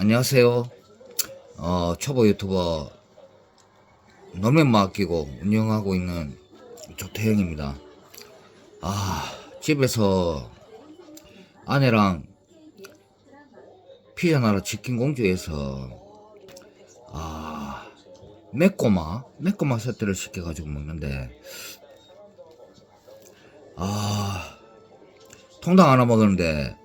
안녕하세요. 어, 초보 유튜버 노면 맡기고 운영하고 있는 조태형입니다. 아, 집에서 아내랑 피자 나라 치킨 공주에서 아, 매꼬마, 매꼬마 세트를 시켜가지고 먹는데 아, 통닭 하나 먹었는데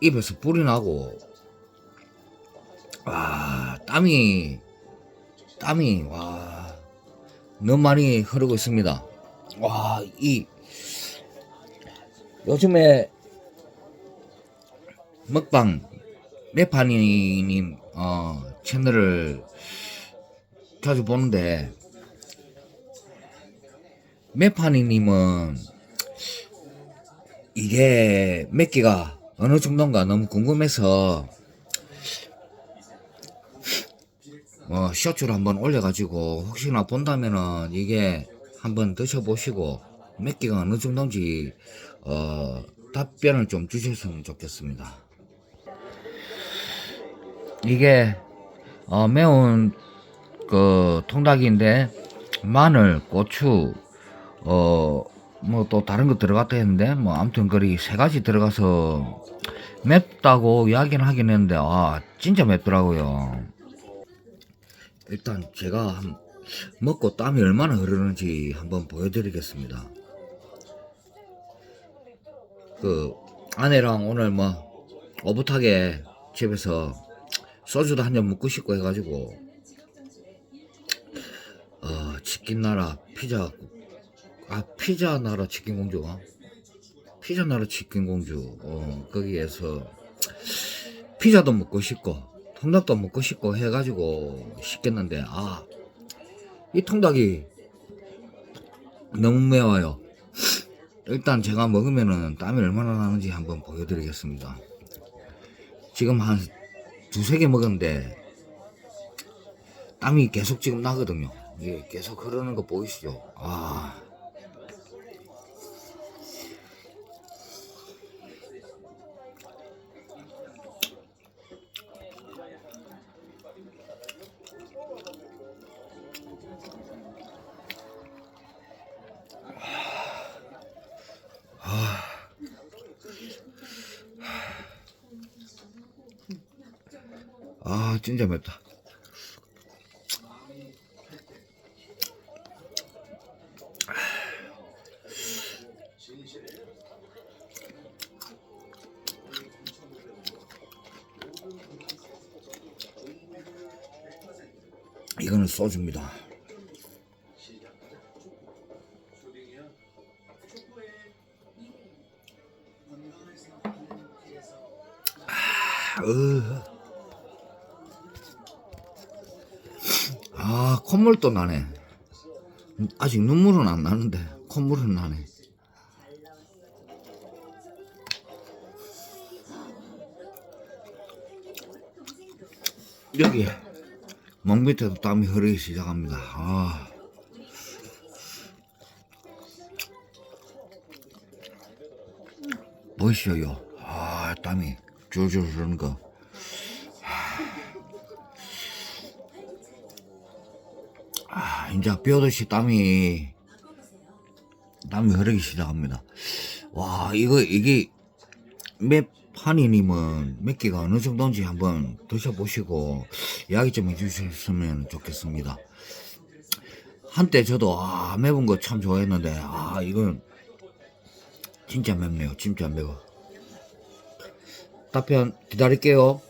입에서 불이 나고 와 땀이 땀이 와 너무 많이 흐르고 있습니다. 와 이 요즘에 먹방 메파니님 어 채널을 자주 보는데 메파니님은 이게 몇 개가 어느 정도인가 너무 궁금해서 뭐 쇼츠를 한번 올려가지고 혹시나 본다면은 이게 한번 드셔보시고 몇 개가 어느 정도인지 어 답변을 좀 주셨으면 좋겠습니다. 이게 어 매운 그 통닭인데 마늘, 고추, 어 뭐 또 다른 거 들어갔다 했는데 뭐 아무튼 거리 세 가지 들어가서 맵다고 이야기는 하긴 했는데 아 진짜 맵더라고요. 일단 제가 한- 먹고 땀이 얼마나 흐르는지 한번 보여드리겠습니다. 그 아내랑 오늘 뭐 오붓하게 집에서 소주도 한 잔 먹고 싶고 해가지고 어 치킨 나라 피자 아 피자 나라 치킨 공주가 피자 나라 치킨 공주 어 거기에서 피자도 먹고 싶고 통닭도 먹고 싶고 해가지고 시켰는데 아 이 통닭이 너무 매워요. 일단 제가 먹으면은 땀이 얼마나 나는지 한번 보여드리겠습니다. 지금 한 두세 개 먹었는데 땀이 계속 지금 나거든요. 이게 계속 흐르는 거 보이시죠? 아. 아, 진짜 맵다. 이거는 소주입니다. 아, 으. 아, 콧물도 나네. 아직 눈물은 안 나는데, 콧물은 나네. 여기, 목 밑에도 땀이 흐르기 시작합니다. 아. 보이시죠? 아, 땀이 줄줄 흐르는 거. 아, 이제 뼈듯이 땀이 땀이 흐르기 시작합니다. 와, 이거 이게 맵 한이님은 몇 개가 어느 정도인지 한번 드셔보시고 이야기 좀 해주셨으면 좋겠습니다. 한때 저도 아 매운 거 참 좋아했는데 아 이건 진짜 맵네요. 진짜 매워. 답변 기다릴게요.